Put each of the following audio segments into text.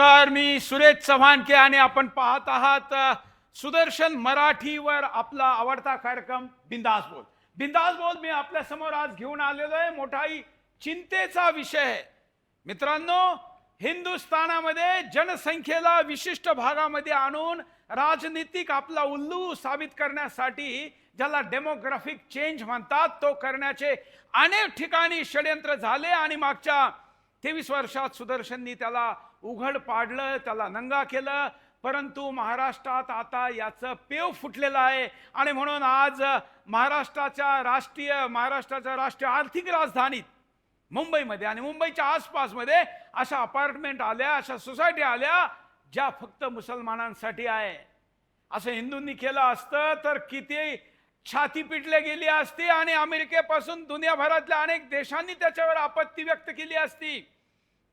नमस्कार मी सुरेश चव्हाणके आणि आपण पाहत आहात सुदर्शन मराठीवर आपला आवडता कार्यक्रम बिंदास बोल. बिंदास बोल मी आपल्यासमोर आज घेऊन आलेलो आहे. मोठाही चिंतेचा विषय आहे. मित्रांनो हिंदुस्थानामध्ये जनसंख्येला विशिष्ट भागामध्ये आणून राजनीतिक आपला उल्लू साबित करण्यासाठी ज्याला डेमोग्राफिक चेंज म्हणतात तो करण्याचे अनेक ठिकाणी षडयंत्र झाले आणि मागच्या तेवीस वर्षात सुदर्शननी त्याला उघड पाडलं त्याला नंगा केलं. परंतु महाराष्ट्रात आता याचं पेव फुटलेलं आहे. आणि म्हणून आज महाराष्ट्राच्या राष्ट्रीय महाराष्ट्राच्या राष्ट्रीय आर्थिक राजधानीत मुंबईमध्ये आणि मुंबईच्या आसपासमध्ये अशा अपार्टमेंट आल्या अशा सोसायटी आल्या ज्या फक्त मुसलमानांसाठी आहे. असं हिंदूंनी केलं असतं तर किती छाती पिटले गेली असती आणि अमेरिकेपासून दुनियाभरातल्या अनेक देशांनी त्याच्यावर आपत्ती व्यक्त केली असती.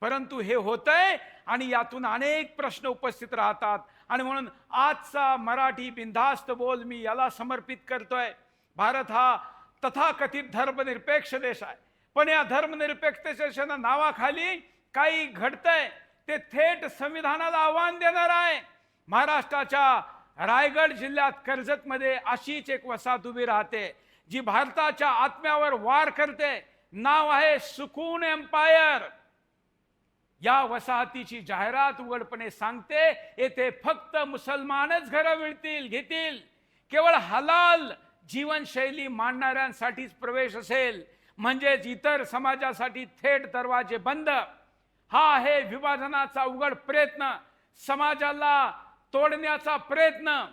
परंतु हे होतंय आणि यातून अनेक प्रश्न उपस्थित राहतात. आणि म्हणून आजचा मराठी बिंधास्त बोल मी याला समर्पित करतोय. भारत हा तथाकथित धर्मनिरपेक्ष देश आहे. पण या धर्मनिरपेक्षतेच्या नावाखाली काही घडतंय. ते थेट संविधानाला आव्हान देणार आहे. महाराष्ट्राच्या रायगड जिल्ह्यात कर्जतमध्ये अशीच एक वसाहत उभी राहते जी भारताच्या आत्म्यावर वार करते. नाव आहे सुकून एम्पायर. या वसाहतीची जाहिरात उघडपणे सांगते येथे फक्त मुसलमानच घरं मिळतील घेतील. केवळ हलाल जीवनशैली मांडणाऱ्यांसाठीच प्रवेश असेल. म्हणजेच इतर समाजासाठी थेट दरवाजे बंद. हा आहे विभाजनाचा उघड प्रयत्न. समाजाला तोडण्याचा प्रयत्न.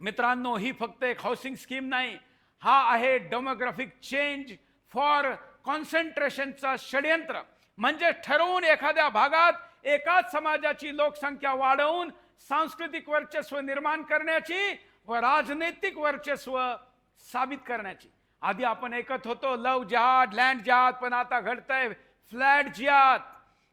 मित्रांनो ही फक्त एक हाऊसिंग स्कीम नाही. हा आहे डेमोग्राफिक चेंज फॉर कॉन्सन्ट्रेशनचा षडयंत्र. म्हणजे ठरवून एखाद्या भागात एकाच समाजाची लोकसंख्या वाढवून सांस्कृतिक वर्चस्व निर्माण करण्याची व राजनैतिक वर्चस्व साबित करण्याची. आधी आपण ऐकत होतो लव जहाद लँड जहाद पण आता घडतंय फ्लॅट जिहाद.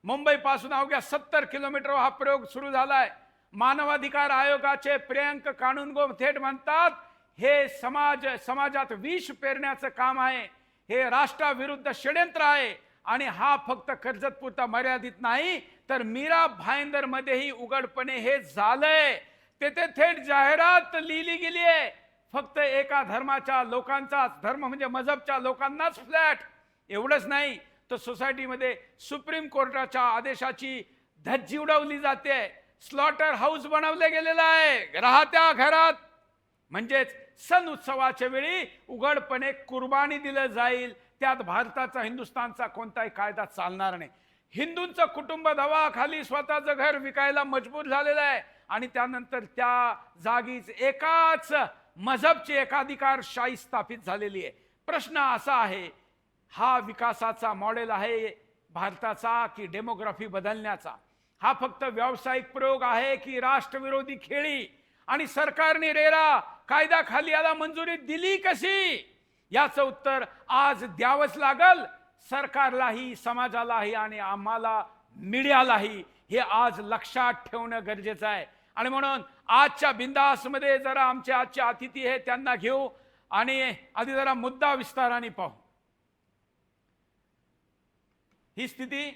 मुंबईपासून अवघ्या सत्तर किलोमीटर हा प्रयोग सुरू झालाय. मानवाधिकार आयोगाचे प्रियंक कानुनगो थेट म्हणतात हे समाज समाजात विष पेरण्याचं काम आहे. हे राष्ट्राविरुद्ध षडयंत्र आहे. आणि हा फक्त कर्जतपुरता मर्यादित नाही तर मीरा भाईंदर मध्येही उघडपणे हे झालंय. तेथे थेट जाहिरात लिहिली गेली आहे. फक्त एका धर्माच्या लोकांचाच धर्म म्हणजे मजहबच्या लोकांनाच फ्लॅट. एवढंच नाही तर सोसायटीमध्ये सुप्रीम कोर्टाच्या आदेशाची धज्जी उडवली जाते. स्लॉटर हाऊस बनवले गेलेलं आहे राहत्या घरात. म्हणजेच सण उत्सवाच्या वेळी उघडपणे कुर्बानी दिलं जाईल. त्यात भारताचा हिंदुस्थानचा कोणताही कायदा चालणार नाही. हिंदूंचं कुटुंब दवाखाली स्वतःचं घर विकायला मजबूर झालेलं आहे. आणि त्यानंतर त्या जागीच एकाच मजहबची एकाधिकारशाही स्थापित झालेली आहे. प्रश्न असा आहे हा विकासाचा मॉडेल आहे भारताचा की डेमोग्राफी बदलण्याचा? हा फक्त व्यावसायिक प्रयोग आहे की राष्ट्रविरोधी खेळी? आणि सरकारने रेरा कायद्याखाली याला मंजुरी दिली कशी? याचं उत्तर आज द्यावंच लागल. सरकारलाही समाजालाही आणि आम्हाला मीडियालाही हे आज लक्षात ठेवणं गरजेचं आहे. आणि म्हणून आजच्या बिंदासमध्ये जरा आमचे आजचे अतिथी आहे त्यांना घेऊ आणि आधी जरा मुद्दा विस्ताराने पाहू. ही स्थिती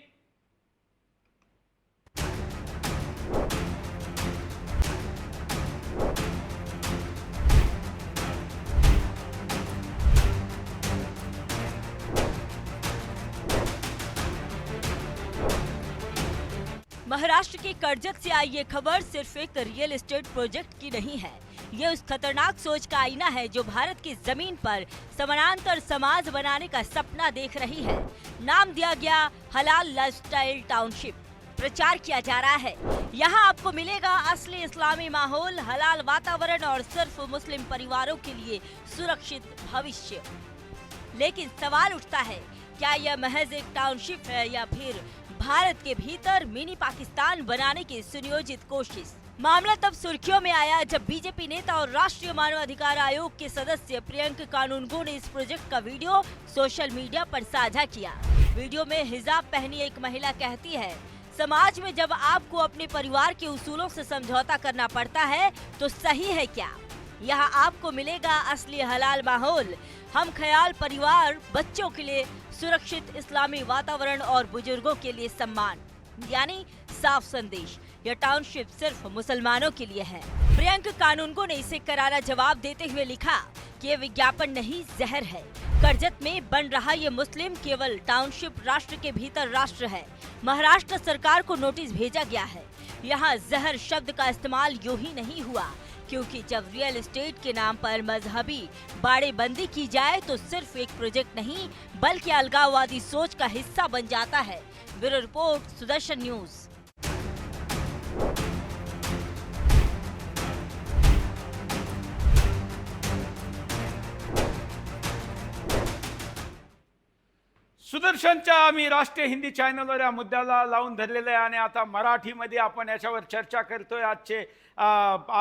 महाराष्ट्र के कर्जत से आई ये खबर सिर्फ़ एक रियल एस्टेट प्रोजेक्ट की नहीं है। ये उस खतरनाक सोच का आईना है जो भारत की ज़मीन पर समानांतर समाज बनाने का सपना देख रही है। नाम दिया गया हलाल लाइफस्टाइल टाउनशिप प्रचार किया जा रहा है। यहाँ आपको मिलेगा असली इस्लामी माहौल, हलाल वातावरण और सिर्फ़ मुस्लिम परिवारों के लिए सुरक्षित भविष्य। लेकिन सवाल उठता है, क्या यह महज एक टाउनशिप है या फिर भारत के भीतर मिनी पाकिस्तान बनाने की सुनियोजित कोशिश। मामला तब सुर्खियों में आया जब बीजेपी नेता और राष्ट्रीय मानवाधिकार आयोग के सदस्य प्रियंक कानूनगो ने इस प्रोजेक्ट का वीडियो सोशल मीडिया पर साझा किया। वीडियो में हिजाब पहनी एक महिला कहती है, समाज में जब आपको अपने परिवार के उसूलों से समझौता करना पड़ता है तो सही है क्या? यहाँ आपको मिलेगा असली हलाल माहौल। हम ख्याल परिवार, बच्चों के लिए सुरक्षित इस्लामी वातावरण और बुज़ुर्गों के लिए सम्मान, यानी साफ़ संदेश। यह टाउनशिप सिर्फ़ मुसलमानों के लिए है। प्रियंक कानूनगो ने इसे करारा जवाब देते हुए लिखा कि ये विज्ञापन नहीं, जहर है। करजत में बन रहा ये मुस्लिम केवल टाउनशिप राष्ट्र के भीतर राष्ट्र है। महाराष्ट्र सरकार को नोटिस भेजा गया है। यहाँ जहर शब्द का इस्तेमाल यूँ ही नहीं हुआ। क्योंकि जब रियल एस्टेट के नाम पर मजहबी बाड़ेबंदी की जाए तो सिर्फ़ एक प्रोजेक्ट नहीं, बल्कि अलगाववादी सोच का हिस्सा बन जाता है। Bureau report, Sudarshan news. सुदर्शनच्या आम्ही राष्ट्रीय हिंदी चॅनलवर या मुद्द्याला लावून धरलेलं आहे आणि आता मराठीमध्ये आपण याच्यावर चर्चा करतोय. आजचे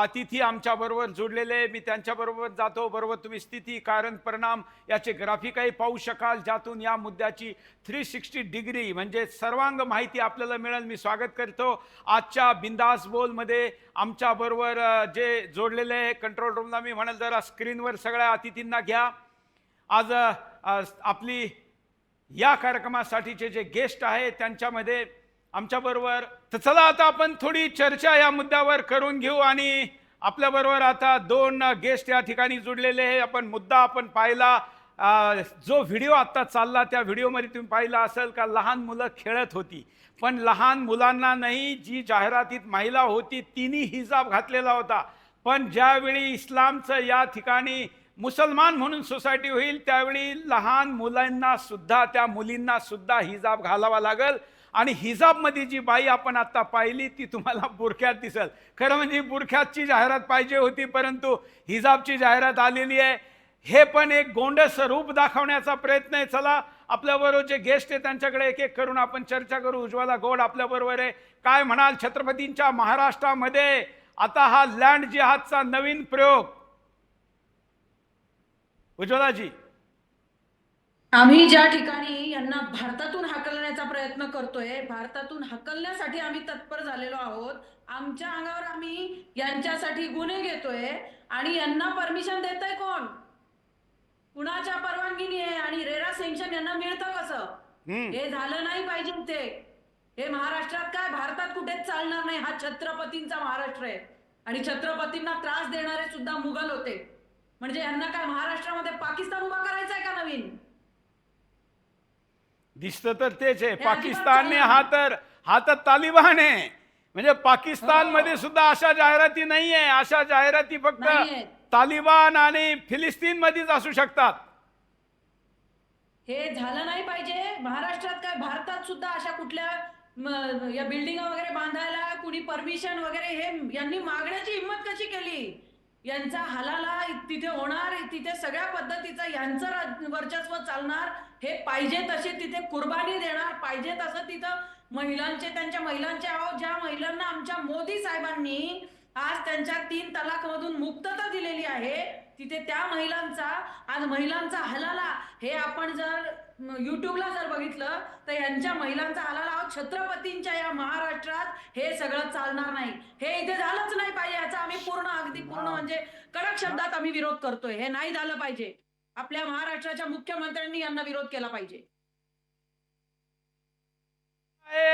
अतिथी आमच्याबरोबर जुडलेले आहे. मी त्यांच्याबरोबर जातो. बरोबर तुम्ही स्थिती कारण परिणाम याचे ग्राफिकही पाहू शकाल. ज्यातून या मुद्द्याची थ्री सिक्स्टी डिग्री म्हणजे सर्वांग माहिती आपल्याला मिळेल. मी स्वागत करतो. आजच्या बिंदास बोलमध्ये आमच्याबरोबर जे जोडलेले आहे कंट्रोल रूमला मी म्हणाल जरा स्क्रीनवर सगळ्या अतिथींना घ्या. आज आपली या कार्यक्रमासाठीचे जे गेस्ट आहे त्यांच्यामध्ये आमच्याबरोबर तर चला आता आपण थोडी चर्चा या मुद्द्यावर करून घेऊ आणि आपल्याबरोबर आता दोन गेस्ट या ठिकाणी जुडलेले आहे. आपण मुद्दा आपण पाहिला. जो व्हिडिओ आत्ता चालला त्या व्हिडिओमध्ये तुम्ही पाहिला असेल का लहान मुलं खेळत होती. पण लहान मुलांना नाही जी जाहिरातीत महिला होती तिने हिजाब घातलेला होता. पण ज्यावेळी इस्लामचं या ठिकाणी मुसलमान म्हणून सोसायटी होईल त्यावेळी लहान मुलांना सुद्धा त्या मुलींना सुद्धा हिजाब घालावा लागल. आणि हिजाबमध्ये जी बाई आपण आत्ता पाहिली ती तुम्हाला बुरख्यात दिसल. खरं म्हणजे बुरख्यातची जाहिरात पाहिजे होती परंतु हिजाबची जाहिरात आलेली आहे. हे पण एक गोंडस रूप दाखवण्याचा प्रयत्न आहे. चला आपल्याबरोबर जे गेस्ट आहे त्यांच्याकडे एक एक करून आपण चर्चा करू. उज्ज्वला गोड आपल्याबरोबर आहे. काय म्हणाल छत्रपतींच्या महाराष्ट्रामध्ये? आता हा लँड जिहादचा नवीन प्रयोग. उज्ज्वलाजी आम्ही ज्या ठिकाणी यांना भारतातून हाकलण्याचा प्रयत्न करतोय भारतातून हाकलण्यासाठी आम्ही तत्पर झालेलो आहोत. आमच्या अंगावर आम्ही यांच्यासाठी गुन्हे घेतोय आणि यांना परमिशन देतय कोण? कुणाच्या परवानगीने आहे आणि रेरा सेंक्शन यांना मिळतं कसं? हे झालं नाही पाहिजे ते हे महाराष्ट्रात काय? भारतात कुठेच चालणार नाही. हा छत्रपतींचा महाराष्ट्र आहे. आणि छत्रपतींना त्रास देणारे सुद्धा मुघल होते. म्हणजे यांना काय महाराष्ट्रामध्ये पाकिस्तान उभा करायचा आहे का नवीन? दिसतं तर तेच आहे. पाकिस्तानने हा तर हा तर तालिबान आहे. म्हणजे पाकिस्तानमध्ये हो. सुद्धा अशा जाहिराती नाहीये अशा जाहिराती फक्त. तालिबान आणि फिलिस्तीन मध्येच असू शकतात. हे झालं नाही पाहिजे. महाराष्ट्रात काय भारतात सुद्धा अशा कुठल्या या बिल्डिंग वगैरे बांधायला कुणी परमिशन वगैरे हे यांनी मागण्याची हिंमत कशी केली? यांचा हलाला तिथे होणार तिथे सगळ्या पद्धतीचं यांचं वर्चस्व चालणार हे पाहिजे तसे तिथे कुर्बानी देणार पाहिजे तसं तिथं महिलांचे त्यांच्या महिलांचे अहो ज्या महिलांना आमच्या मोदी साहेबांनी आज त्यांच्या तीन तलाक मधून मुक्तता दिलेली आहे तिथे त्या महिलांचा आज महिलांचा हलाला हे आपण जर युट्यूबला जर बघितलं तर यांच्या महिलांचा हलाला अहो, छत्रपतींच्या या महाराष्ट्रात हे सगळं चालणार नाही. हे इथे झालंच नाही पाहिजे याचा आम्ही पूर्ण अगदी पूर्ण म्हणजे कडक शब्दात आम्ही विरोध करतोय. हे नाही झालं पाहिजे. आपल्या महाराष्ट्राच्या मुख्यमंत्र्यांनी यांना विरोध केला पाहिजे.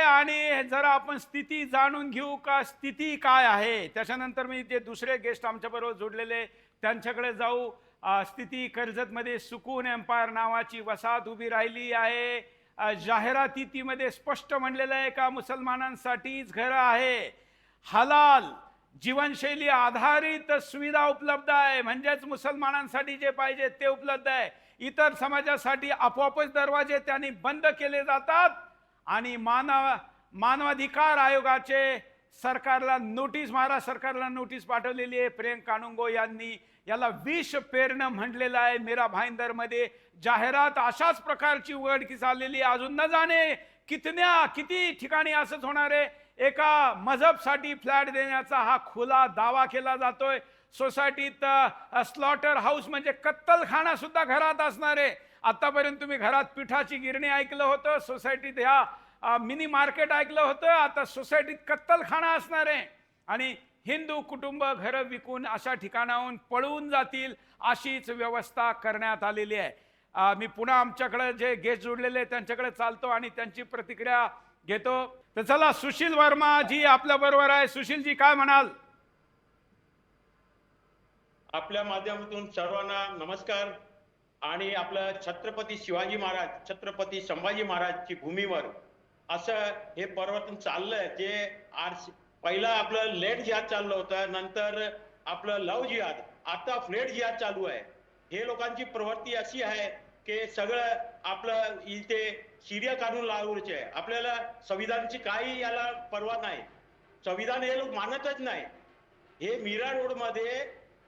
आणि जरा आपण स्थिती जाणून घेऊ का? स्थिती काय आहे? त्याच्यानंतर मी ते दुसरे गेस्ट आमच्याबरोबर जोडलेले त्यांच्याकडे जाऊ. स्थिती कर्जतमध्ये सुकून एम्पायर नावाची वसाहत उभी राहिली आहे. जाहिरातीमध्ये स्पष्ट म्हणलेलं आहे का मुसलमानांसाठीच घरं आहे. हलाल जीवनशैली आधारित सुविधा उपलब्ध आहे. म्हणजेच मुसलमानांसाठी जे पाहिजे ते उपलब्ध आहे. इतर समाजासाठी आपोआपच दरवाजे त्यांनी बंद केले जातात आणि मानव मानवाधिकार आयोगाचे सरकारला नोटीस महाराष्ट्र सरकारला नोटीस पाठवलेली आहे. प्रियंका कानुंगो यांनी याला विष पेरणं म्हणलेलं आहे मीरा भाईंदरमध्ये जाहिरात अशाच प्रकारची उघडकीस आलेली आहे. अजून न जाणे कितन्या किती ठिकाणी असंच होणार आहे. एका मजहबसाठी फ्लॅट देण्याचा हा खुला दावा केला जातोय. सोसायटीत स्लॉटर हाऊस म्हणजे कत्तलखाना सुद्धा घरात असणार आहे. आतापर्यंत तुम्ही घरात पिठाची गिरणी ऐकलं होतं सोसायटीत ह्या मिनी मार्केट ऐकलं होतं. आता सोसायटीत कत्तलखाना असणार आहे. आणि हिंदू कुटुंब घरं विकून अशा ठिकाणाहून पळून जातील अशीच व्यवस्था करण्यात आलेली आहे. मी पुन्हा आमच्याकडे जे गेस्ट जोडलेले आहेत त्यांच्याकडे चालतो आणि त्यांची प्रतिक्रिया घेतो. तर चला सुशील वर्मा जी आपल्या बरोबर आहे. सुशीलजी काय म्हणाल? आपल्या माध्यमातून सर्वांना नमस्कार. आणि आपलं छत्रपती शिवाजी महाराज छत्रपती संभाजी महाराजची भूमीवर असं हे परिवर्तन चाललंय जे आर पहिला आपलं लेट जिहाद चाललं होतं नंतर आपलं लव जिहाद. आता फ्लेट जिहाद चालू आहे. हे लोकांची प्रवृत्ती अशी आहे की सगळं आपलं इथे सिरिया काढून लागूचे आहे आपल्याला संविधानाची काही याला परवा नाही. संविधान हे लोक मानतच नाही. हे मीरा रोडमध्ये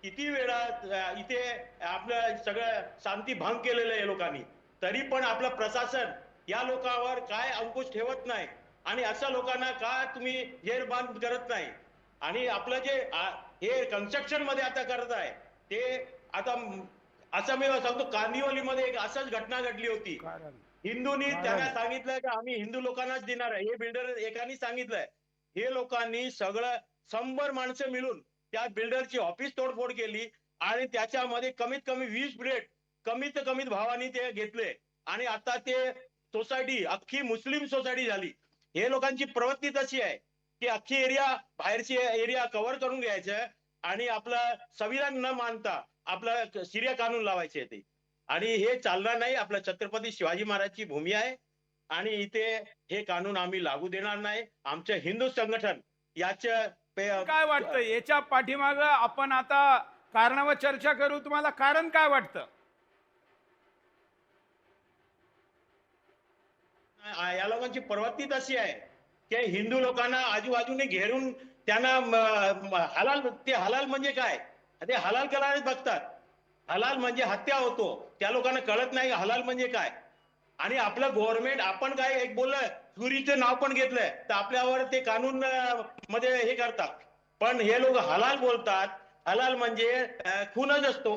किती वेळा इथे आपलं सगळं शांती भंग केलेलं आहे लोकांनी. तरी पण आपलं प्रशासन या लोकांवर काय अंकुश ठेवत नाही. आणि अशा लोकांना का तुम्ही जेर बांध करत नाही? आणि आपलं जे हे कन्स्ट्रक्शनमध्ये आता करत आहे ते आता असं मी सांगतो कांदिवलीमध्ये एक असंच घटना घडली होती. हिंदूंनी त्यांना सांगितलं की आम्ही हिंदू लोकांनाच देणार आहे. हे बिल्डर एकानी सांगितलंय. हे लोकांनी सगळं शंभर माणसं मिळून त्या बिल्डरची ऑफिस तोडफोड केली आणि त्याच्यामध्ये कमीत कमी वीस ब्रेड कमीत कमीत भावाने ते घेतले. आणि आता ते सोसायटी अख्खी मुस्लिम सोसायटी झाली. हे लोकांची प्रवृत्ती तशी आहे की अख्खी एरिया बाहेरची एरिया कव्हर करून घ्यायचं आणि आपलं संविधान न मानता आपलं सिरिया कानून लावायचे ते. आणि हे चालणार नाही आपलं छत्रपती शिवाजी महाराजची भूमी आहे. आणि इथे हे कानून आम्ही लागू देणार नाही. आमचं हिंदू संघटन याचं काय वाटतं? याच्या पाठीमाग आपण आता कारणावर चर्चा करू तुम्हाला कारण काय वाटतं? या लोकांची प्रवृत्ती तशी आहे. की हिंदू लोकांना आजूबाजूने घेरून त्यांना हलाल ते हलाल म्हणजे काय? ते हलाल करायला बघतात. हलाल म्हणजे हत्या होतो. त्या लोकांना कळत नाही हलाल म्हणजे काय. आणि आपलं गव्हर्नमेंट आपण काय एक बोललं चुरीचं नाव पण घेतलंय. तर आपल्यावर ते कानून मध्ये हे करतात. पण हे लोक हलाल बोलतात. हलाल म्हणजे खूनच असतो.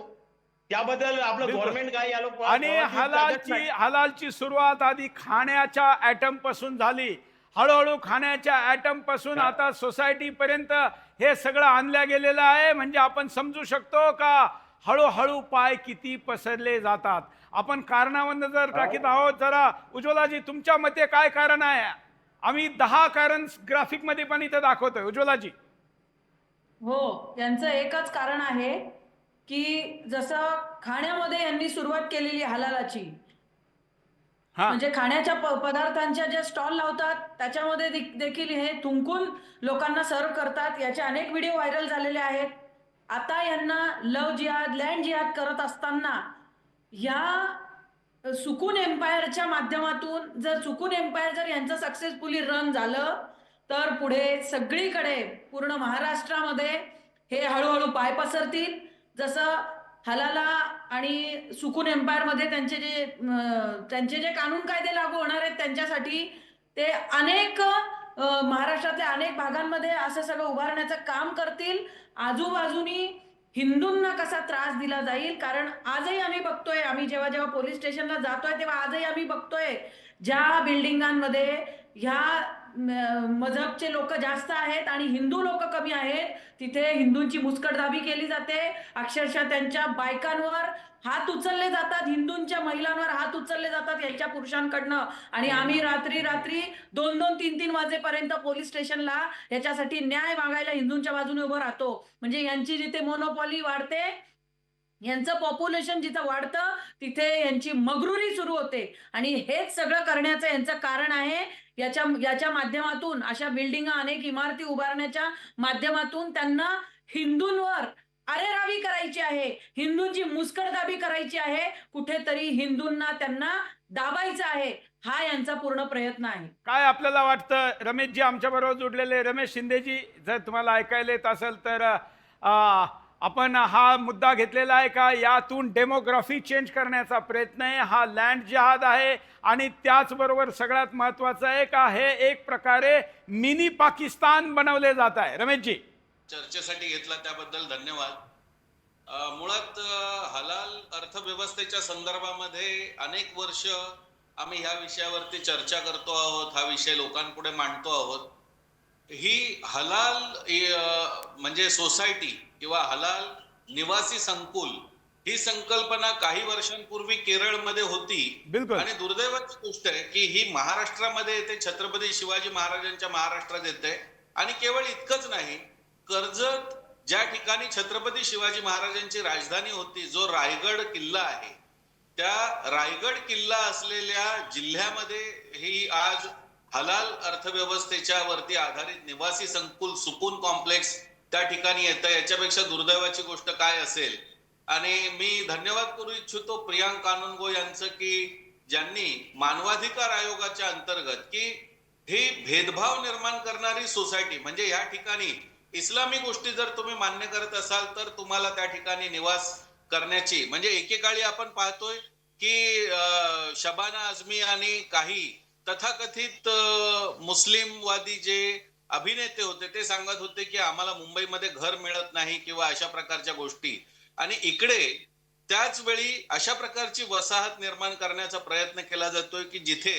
त्याबद्दल आपलं. गव्हर्नमेंट काय या लोक आणि हलालची हलालची सुरुवात आधी खाण्याच्या ऍटमपासून झाली. हळूहळू खाण्याच्या ऍटमपासून आता सोसायटी पर्यंत हे सगळं आणल्या गेलेलं आहे. म्हणजे आपण समजू शकतो का? हळूहळू पाय किती पसरले जातात. आपण कारणावर जर टाकीत आहोत जरा उज्ज्वलाजी तुमच्या मते काय कारण आहे? आम्ही दहा कारण ग्राफिकमध्ये पण इथं दाखवतोय. उज्ज्वलाजी. हो यांचं एकच कारण आहे की जसं खाण्यामध्ये यांनी सुरुवात केलेली हलालाची हा. म्हणजे खाण्याच्या प- पदार्थांच्या जे स्टॉल लावतात त्याच्यामध्ये दे- देखील हे थुंकून लोकांना सर्व करतात. याचे अनेक व्हिडिओ व्हायरल झालेले आहेत. आता यांना लव जिहाद लँड जिहाद करत असताना या सुकून एम्पायरच्या माध्यमातून जर सुकून एम्पायर जर यांचं सक्सेसफुली रन झालं तर पुढे सगळीकडे पूर्ण महाराष्ट्रामध्ये हे हळूहळू पाय पसरतील. जसं हलाला आणि सुकून एम्पायरमध्ये त्यांचे जे त्यांचे जे कानून कायदे लागू होणार आहेत त्यांच्यासाठी ते अनेक महाराष्ट्रातल्या अनेक भागांमध्ये असं सगळं उभारण्याचं काम करतील. आजूबाजूनी हिंदूंना कसा त्रास दिला जाईल? कारण आजही आम्ही बघतोय आम्ही जेव्हा जेव्हा पोलीस स्टेशनला जातोय तेव्हा आजही आम्ही बघतोय ज्या बिल्डिंगांमध्ये ह्या मजहबचे लोक जास्त आहेत आणि हिंदू लोक कमी आहेत. तिथे हिंदूंची मुस्कटदाबी केली जाते. अक्षरशः त्यांच्या बायकांवर हात उचलले जातात. हिंदूंच्या महिलांवर हात उचलले जातात यांच्या पुरुषांकडनं. आणि आम्ही रात्री रात्री दोन दोन तीन तीन वाजेपर्यंत पोलीस स्टेशनला याच्यासाठी न्याय मागायला हिंदूंच्या बाजूने उभं राहतो. म्हणजे यांची जिथे मोनोपॉली वाढते यांचं पॉप्युलेशन जिथं वाढतं तिथे यांची मगरुरी सुरू होते. आणि हेच सगळं करण्याचं यांचं कारण आहे. याच्या याच्या माध्यमातून अशा बिल्डिंग अनेक इमारती उभारण्याच्या माध्यमातून त्यांना हिंदूंवर अरेरावी करायची आहे. हिंदूंची मुस्कळदाबी करायची आहे. कुठेतरी हिंदूंना त्यांना दाबायचं आहे. हा यांचा पूर्ण प्रयत्न आहे. काय आपल्याला वाटतं? रमेशजी आमच्या बरोबर जुडलेले. रमेश शिंदेजी जर तुम्हाला ऐकायला येत असेल तर आ, आपण हा मुद्दा घेतलेला आहे का? यातून डेमोग्राफी चेंज करण्याचा प्रयत्न आहे. हा लँड जहाद आहे आणि त्याचबरोबर सगळ्यात महत्वाचं आहे का? हे एक प्रकारे मिनी पाकिस्तान बनवले जात आहे. रमेशजी. चर्चेसाठी घेतला त्याबद्दल धन्यवाद. मुळात हलाल अर्थव्यवस्थेच्या संदर्भामध्ये अनेक वर्ष आम्ही ह्या विषयावरती चर्चा करतो आहोत हा विषय लोकांपुढे मांडतो आहोत. ही हलाल म्हणजे सोसायटी किंवा हलाल निवासी संकुल ही संकल्पना काही वर्षांपूर्वी केरळमध्ये होती बिलकुल. आणि दुर्दैवाची गोष्ट आहे की ही महाराष्ट्रामध्ये येते छत्रपती शिवाजी महाराजांच्या महाराष्ट्रात येते आणि केवळ इतकंच नाही कर्जत ज्या ठिकाणी छत्रपती शिवाजी महाराजांची राजधानी होती जो रायगड किल्ला आहे त्या रायगड किल्ला असलेल्या जिल्ह्यामध्ये ही आज हलाल अर्थव्यवस्थेच्या वरती आधारित निवासी संकुल सुकून कॉम्प्लेक्स त्या ठिकाणी येतं. याच्यापेक्षा दुर्दैवाची गोष्ट काय असेल? आणि मी धन्यवाद करू इच्छितो प्रियांक कानुनगो यांचं की ज्यांनी मानवाधिकार आयोगाच्या अंतर्गत की ही भेदभाव निर्माण करणारी सोसायटी म्हणजे या ठिकाणी इस्लामी गोष्टी जर तुम्ही मान्य करत असाल तर तुम्हाला त्या ठिकाणी निवास करण्याची म्हणजे एकेकाळी आपण पाहतोय की शबाना आझमी आणि काही तथाकथित मुस्लिमवादी जे अभिनेते होते ते सांगत होते की आम्हाला मुंबईमध्ये घर मिळत नाही किंवा अशा प्रकारच्या गोष्टी. आणि इकडे त्याच वेळी अशा प्रकारची वसाहत निर्माण करण्याचा प्रयत्न केला जातोय की जिथे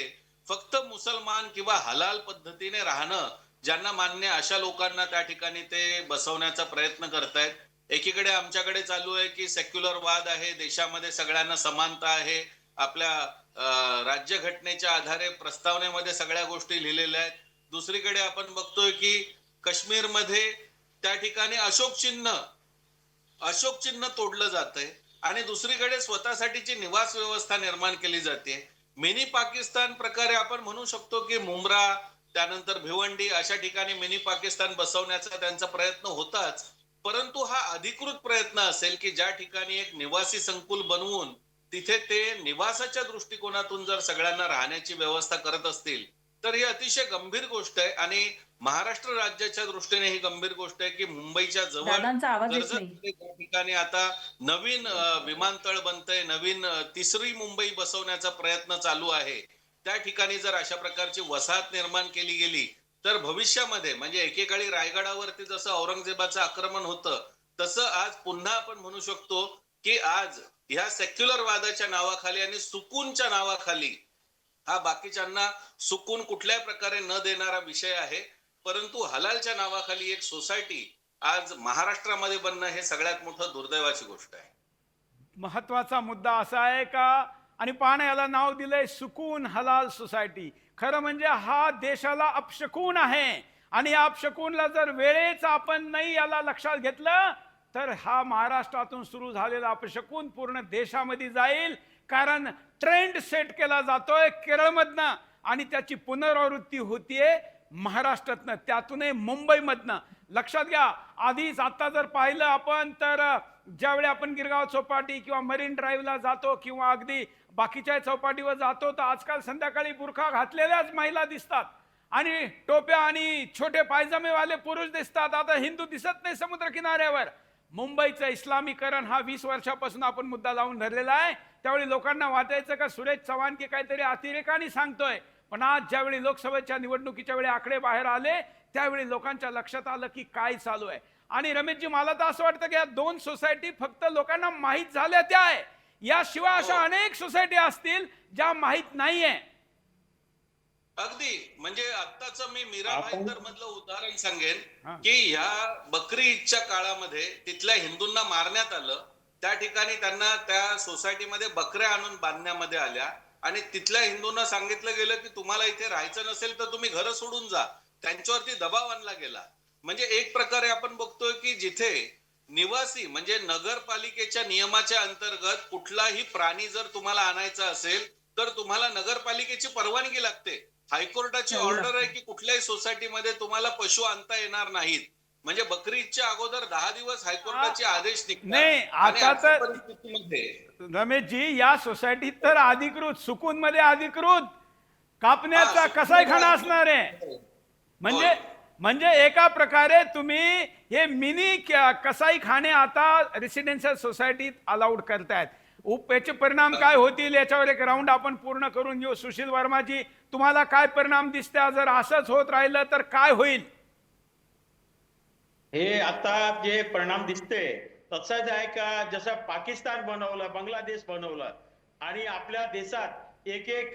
फक्त मुसलमान किंवा हलाल पद्धतीने राहणं ज्यांना मान्य अशा लोकांना त्या ठिकाणी ते बसवण्याचा प्रयत्न करतायत. एकीकडे आमच्याकडे चालू आहे की सेक्युलर वाद आहे देशामध्ये सगळ्यांना समानता आहे आपल्या राज्यघटनेच्या आधारे प्रस्तावनेमध्ये सगळ्या गोष्टी लिहिलेल्या आहेत. दुसरीकडे आपण बघतोय की काश्मीरमध्ये त्या ठिकाणी अशोक चिन्ह अशोक चिन्ह तोडलं जातंय आणि दुसरीकडे स्वतःसाठीची निवास व्यवस्था निर्माण केली जाते. मिनी पाकिस्तान प्रकारे आपण म्हणू शकतो की मुंब्रा त्यानंतर भिवंडी अशा ठिकाणी मिनी पाकिस्तान बसवण्याचा त्यांचा प्रयत्न होताच. परंतु हा अधिकृत प्रयत्न असेल की ज्या ठिकाणी एक निवासी संकुल बनवून तिथे ते निवासाच्या दृष्टिकोनातून जर सगळ्यांना राहण्याची व्यवस्था करत असतील तर ही अतिशय गंभीर गोष्ट आहे. आणि महाराष्ट्र राज्याच्या दृष्टीने ही गंभीर गोष्ट आहे की मुंबईच्या जवळ ठिकाणी आता नवीन विमानतळ बनतंय नवीन तिसरी मुंबई बसवण्याचा प्रयत्न चालू आहे. त्या ठिकाणी जर अशा प्रकारची वसाहत निर्माण केली गेली तर भविष्यामध्ये म्हणजे एकेकाळी रायगडावरती जसं औरंगजेबाचं आक्रमण होतं तसं आज पुन्हा आपण म्हणू शकतो की आज ह्या सेक्युलर वादाच्या नावाखाली आणि सुकूनच्या नावाखाली हा बाकीच्यांना सुकून कुठल्या प्रकारे न देणारा विषय आहे. परंतु हलालच्या नावाखाली एक सोसायटी आज महाराष्ट्रामध्ये बनणं हे सगळ्यात मोठं दुर्दैवाची गोष्ट आहे. महत्त्वाचा मुद्दा असा आहे का? आणि पाहणं याला नाव दिलंय सुकून हलाल सोसायटी खरं म्हणजे हा देशाला अपशकून आहे. आणि या अपशकूनला जर वेळेच आपण नाही याला लक्षात घेतलं तर हा महाराष्ट्रातून सुरू झालेला अपशकून पूर्ण देशामध्ये जाईल कारण ट्रेंड सेट केला जातोय केरळमधनं आणि त्याची पुनरावृत्ती होतीये महाराष्ट्रातनं त्यातूनही मुंबईमधनं. लक्षात घ्या आधीच आता जर पाहिलं आपण तर ज्यावेळी आपण गिरगाव चौपाटी किंवा मरीन ड्राईव्हला जातो किंवा अगदी बाकीच्या चौपाटीवर जातो तर आजकाल संध्याकाळी बुरखा घातलेल्याच महिला दिसतात. आणि टोप्या आणि छोटे पायजमेवाले पुरुष दिसतात. आता हिंदू दिसत नाही समुद्र किनाऱ्यावर मुंबईचं इस्लामीकरण हा वीस वर्षापासून आपण मुद्दा लावून धरलेला आहे. त्यावेळी लोकांना वाटायचं का सुरेश चव्हाण की काहीतरी अतिरेकाने सांगतोय. पण आज ज्यावेळी लोकसभेच्या निवडणुकीच्या वेळी आकडे बाहेर आले त्यावेळी लोकांच्या लक्षात आलं की काय चालू आहे. आणि रमेशजी मला तर असं वाटतं की या दोन सोसायटी फक्त लोकांना माहीत झाल्या त्या आहे. याशिवाय अशा अनेक सोसायटी असतील ज्या माहीत नाहीये. अगदी. म्हणजे आत्ताच मी मीरा भाईंदर मधलं उदाहरण सांगेन. की ह्या बकरी ईदच्या काळामध्ये तिथल्या हिंदूंना मारण्यात आलं. त्या ठिकाणी त्यांना त्या सोसायटीमध्ये बकऱ्या आणून बांधण्यामध्ये आल्या. आणि तिथल्या हिंदूंना सांगितलं गेलं की तुम्हाला इथे राहायचं नसेल तर तुम्ही घर सोडून जा. त्यांच्यावरती दबाव आणला गेला. म्हणजे एक प्रकारे आपण बघतोय की जिथे निवासी म्हणजे नगरपालिकेच्या नियमाच्या अंतर्गत कुठलाही प्राणी जर तुम्हाला आणायचा असेल तर तुम्हाला नगरपालिकेची परवानगी लागते. हायकोर्टाची. ऑर्डर आहे की कुठल्याही सोसायटीमध्ये तुम्हाला पशु आणता येणार नाहीत. म्हणजे बकरी ईदच्या अगोदर दहा दिवस हायकोर्टाचे आदेश नाही, आता तर- रमेशजी या सोसायटीत तर अधिकृत सुकून मध्ये अधिकृत. कापण्याचा कसाई खाना असणार आहे. म्हणजे. म्हणजे एका प्रकारे तुम्ही हे मिनी कसाई खाणे आता रेसिडेन्शियल सोसायटीत अलाउड करतायत. उप याचे परिणाम काय होतील याच्यावर एक राऊंड आपण पूर्ण करून घेऊ. सुशील वर्माजी तुम्हाला काय परिणाम दिसत्या? जर असंच होत राहिलं तर काय होईल? हे आता जे परिणाम दिसते तसंच आहे का जसं पाकिस्तान बनवलं बांगलादेश बनवलं आणि आपल्या देशात एक एक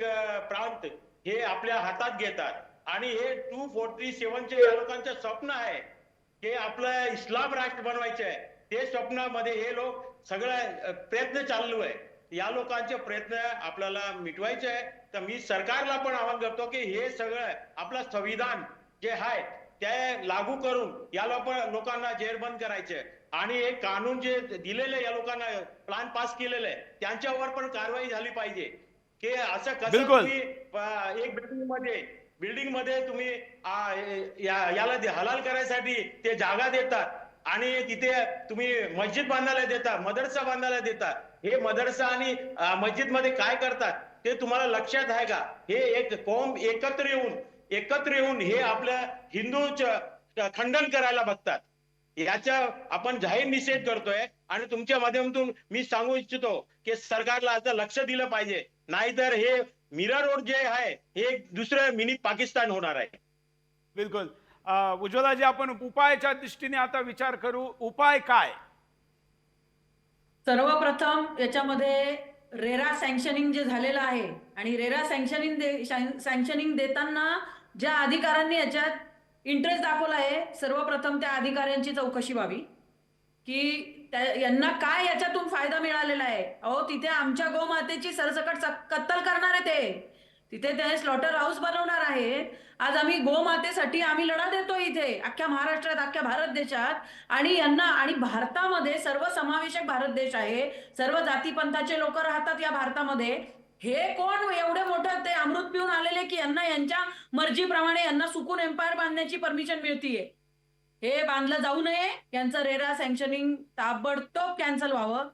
प्रांत हे आपल्या हातात घेतात. आणि हे टू फोर्टी सेव्हनचे या लोकांचं स्वप्न आहे. हे आपलं इस्लाम राष्ट्र बनवायचं आहे. ते स्वप्नामध्ये हे लोक सगळं प्रयत्न चालू आहे. या लोकांचे प्रयत्न आपल्याला मिटवायचे आहे. तर मी सरकारला पण आवाहन करतो की हे सगळं आपलं संविधान जे आहे ते लागू करून या लोक लोकांना जेरबंद करायचे. आणि हे कानून जे दिलेले या लोकांना प्लान पास केलेलं आहे त्यांच्यावर पण कारवाई झाली पाहिजे. की असं कसं. तुम्ही एक बिल्डिंगमध्ये बिल्डिंगमध्ये तुम्ही याला हलाल करायसाठी ते जागा देतात. आणि तिथे तुम्ही मस्जिद बांधायला देता मदरसा बांधायला देता. हे मदरसा आणि मस्जिदमध्ये काय करतात ते तुम्हाला लक्षात आहे का? हे एक कोम एकत्र येऊन एकत्र येऊन हे आपल्या हिंदूच खंडन करायला बघतात. याचा आपण जाहीर निषेध करतोय आणि तुमच्या माध्यमातून मी सांगू इच्छितो की सरकारला आता लक्ष दिलं पाहिजे. नाहीतर हे मीरा रोड जे आहे हे दुसरं मिनी पाकिस्तान होणार आहे. बिलकुल. उज्ज्वलाजी आपण उपायाच्या दृष्टीने आता विचार करू. उपाय काय? सर्वप्रथम याच्यामध्ये रेरा सँक्शनिंग जे झालेलं आहे आणि रेरा सँक्शनिंग दे सँक्शनिंग देताना ज्या अधिकाऱ्यांनी याच्यात इंटरेस्ट दाखवला आहे सर्वप्रथम त्या अधिकाऱ्यांची चौकशी व्हावी. की त्या यांना काय याच्यातून फायदा मिळालेला आहे? अहो तिथे आमच्या गोमातेची सरसकट कत्तल करणार आहे ते. तिथे ते स्लॉटर हाऊस बनवणार आहे आज आम्ही गोमातेसाठी आम्ही लढा देतो इथे अख्ख्या महाराष्ट्रात अख्ख्या भारत देशात. आणि यांना आणि भारतामध्ये सर्व समावेशक भारत देश आहे. सर्व जातीपंथाचे लोक राहतात या भारतामध्ये. हे कोण? एवढे मोठं ते अमृत पिऊन आलेले की यांना यांच्या मर्जीप्रमाणे यांना सुकून एम्पायर बांधण्याची परमिशन मिळतीये. हे बांधलं जाऊ नये. यांचं रेरा सँक्शनिंग ताबडतोब कॅन्सल व्हावं.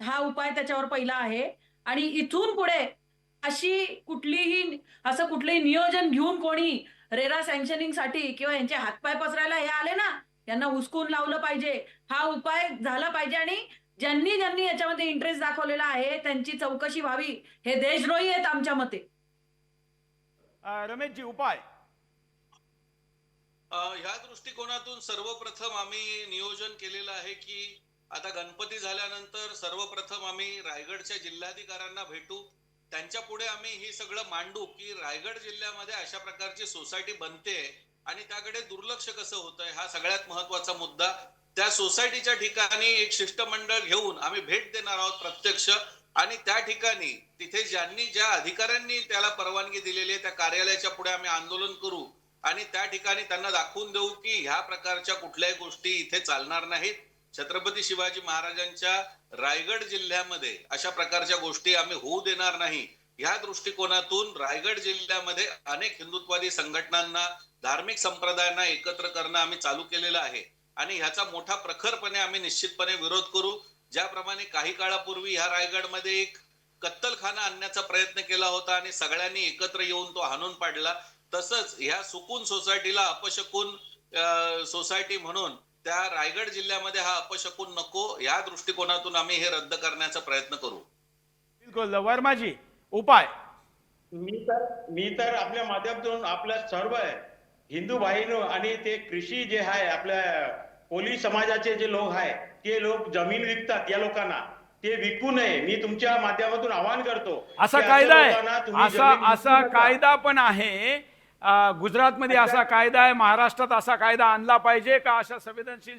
हा उपाय त्याच्यावर पहिला आहे. आणि इथून पुढे अशी कुठलीही असं कुठलंही नियोजन घेऊन कोणी रेरा सँक्शनिंगसाठी किंवा यांचे हातपाय पसरायला हे आले ना यांना हुसकून लावलं पाहिजे. हा उपाय झाला पाहिजे आणि ज्यांनी ज्यांनी याच्यामध्ये इंटरेस्ट दाखवलेला आहे त्यांची चौकशी व्हावी. हे देशद्रोही आहेत आमच्या मते. अ, रमेशजी उपाय. ह्या दृष्टिकोनातून सर्वप्रथम आम्ही नियोजन केलेलं आहे की आता गणपती झाल्यानंतर सर्वप्रथम आम्ही रायगडच्या जिल्हाधिकाऱ्यांना भेटू. त्यांच्या पुढे आम्ही हे सगळं मांडू की रायगड जिल्ह्यामध्ये अशा प्रकारची सोसायटी बनते आणि त्याकडे दुर्लक्ष कसं होतंय हा सगळ्यात महत्त्वाचा मुद्दा. त्या सोसायटीच्या ठिकाणी एक शिष्टमंडळ घेऊन आम्ही भेट देणार आहोत प्रत्यक्ष आणि त्या ठिकाणी तिथे ज्यांनी ज्या अधिकाऱ्यांनी त्याला परवानगी दिलेली आहे त्या कार्यालयाच्या पुढे आम्ही आंदोलन करू आणि त्या ठिकाणी त्यांना दाखवून देऊ की ह्या प्रकारच्या कुठल्याही गोष्टी इथे चालणार नाहीत. छत्रपती शिवाजी महाराजांच्या रायगड जिल्ह्यामध्ये अशा प्रकारच्या गोष्टी आम्ही होऊ देणार नाही. ह्या दृष्टिकोनातून रायगड जिल्ह्यामध्ये अनेक हिंदुत्वादी संघटनांना धार्मिक संप्रदायांना एकत्र करणं आम्ही चालू केलेलं आहे. आणि ह्याचा मोठा प्रखरपणे आम्ही निश्चितपणे विरोध करू. ज्याप्रमाणे काही काळापूर्वी ह्या रायगडमध्ये एक कत्तलखाना आणण्याचा प्रयत्न केला होता आणि सगळ्यांनी एकत्र येऊन तो हाणून पाडला. तसंच ह्या सुकून सोसायटीला अपशकून सोसायटी म्हणून त्या रायगड जिल्ह्यामध्ये हा अपशकून नको या दृष्टिकोनातून आम्ही हे रद्द करण्याचा प्रयत्न करू. बिलकुल वर्माजी उपाय. मी तर मी तर आपल्या माध्यमातून आपल्या सर्व हिंदू बहिण आणि ते कृषी जे आहे आपल्या कोली समाजाचे जे लोक आहे ते लोक जमीन विकतात या लोकांना. ते विकू नये. मी तुमच्या माध्यमातून आवाहन करतो असा कायदा आहे. असा असा. कायदा पण आहे गुजरातमध्ये असा कायदा आहे महाराष्ट्रात असा कायदा आणला पाहिजे का अशा संवेदनशील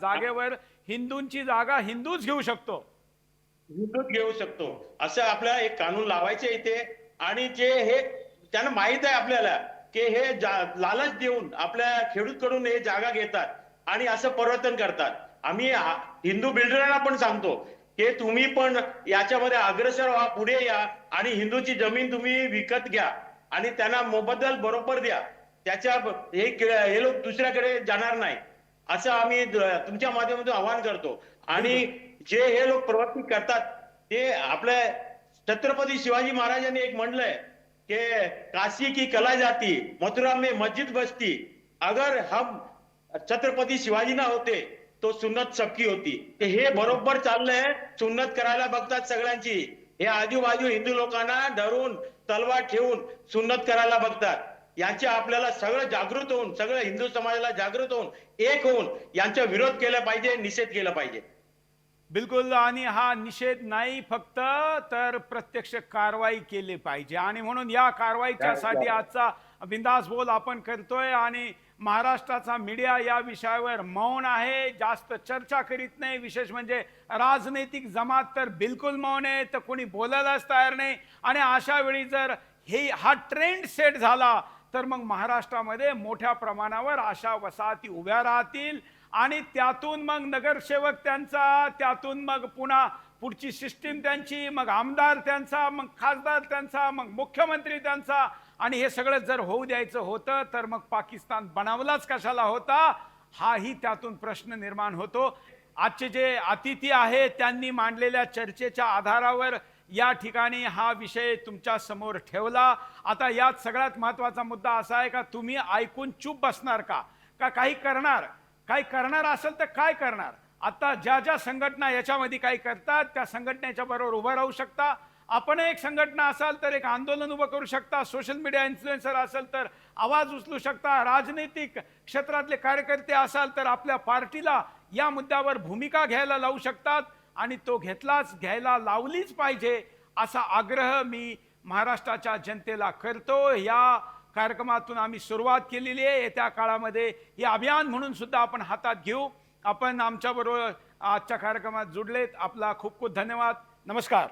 जागेवर हिंदूंची जागा हिंदूच घेऊ शकतो? विद्युत घेऊ शकतो. असं आपल्याला एक कानून लावायचे इथे. आणि जे हे त्यांना माहीत आहे आपल्याला की हे लालच देऊन आपल्या खेडूतकडून हे जागा घेतात आणि असं परिवर्तन करतात. आम्ही हिंदू बिल्डरांना पण सांगतो की तुम्ही पण याच्यामध्ये अग्रेसर व्हा पुढे या आणि हिंदूची जमीन तुम्ही विकत घ्या. आणि त्यांना मोबदल बरोबर द्या. त्याच्या हे हे लोक दुसऱ्याकडे जाणार नाही. असं आम्ही तुमच्या माध्यमातून आवाहन करतो. आणि जे हे लोक प्रवृत्ती करतात ते आपल्या छत्रपती शिवाजी महाराजांनी एक म्हणलंय की काशी की कला जाती मथुरा में मस्जिद बसती. अगर हम छत्रपती शिवाजी ना होते तो सुन्नत सबकी होती. हे बरोबर चाललंय सुन्नत करायला बघतात सगळ्यांची. हे आजूबाजू हिंदू लोकांना धरून तलवार ठेवून सुन्नत करायला बघतात. यांचे आपल्याला सगळं जागृत होऊन सगळं हिंदू समाजाला जागृत होऊन एक होऊन यांचा विरोध केला पाहिजे निषेध केला पाहिजे. बिलकुल आणि हा निषेध नाही फक्त तर प्रत्यक्ष कारवाई केली पाहिजे. आणि म्हणून या कारवाईच्या साठी आजचा बिंदास बोल आपण करतोय. आणि महाराष्ट्राचा मीडिया या विषयावर मौन आहे जास्त चर्चा करीत नाही विशेष म्हणजे राजनैतिक जमात तर बिलकुल मौन आहे तर कोणी बोलायलाच तयार नाही. आणि अशा वेळी जर हे हा ट्रेंड सेट झाला तर मग महाराष्ट्रामध्ये मोठ्या प्रमाणावर अशा वसाहती उभ्या राहतील. आणि त्यातून मग नगरसेवक त्यांचा त्यातून मग पुन्हा पुढची सिस्टीम त्यांची मग आमदार त्यांचा मग खासदार त्यांचा मग मुख्यमंत्री त्यांचा आणि हे सगळं जर होऊ द्यायचं होतं तर मग पाकिस्तान बनवलाच कशाला होता? हाही त्यातून प्रश्न निर्माण होतो. आजचे जे अतिथी आहे त्यांनी मांडलेल्या चर्चेच्या आधारावर या ठिकाणी हा विषय तुमच्यासमोर ठेवला. आता यात सगळ्यात महत्त्वाचा मुद्दा असा आहे का तुम्ही ऐकून चूप बसणार का? का काही करणार? काही करणार असेल तर काय करणार? आता ज्या ज्या संघटना याच्यामध्ये काही करतात त्या संघटनेच्या बरोबर उभं राहू शकता. आपण एक संघटना असाल तर एक आंदोलन उभं करू शकता सोशल मीडिया इन्फ्लुएन्सर असेल तर आवाज उचलू शकता राजनैतिक क्षेत्रातले कार्यकर्ते असाल तर आपल्या पार्टीला या मुद्द्यावर भूमिका घ्यायला लावू शकतात आणि तो घेतलाच घ्यायला लावलीच पाहिजे असा आग्रह मी महाराष्ट्राच्या जनतेला करतो. या कार्यक्रमातून आम्ही सुरुवात केलेली आहे. येत्या काळामध्ये हे अभियान म्हणून सुद्धा आपण हातात घेऊ. आपण आमच्याबरोबर आजच्या कार्यक्रमात जुडलेत. आपला खूप खूप धन्यवाद. नमस्कार.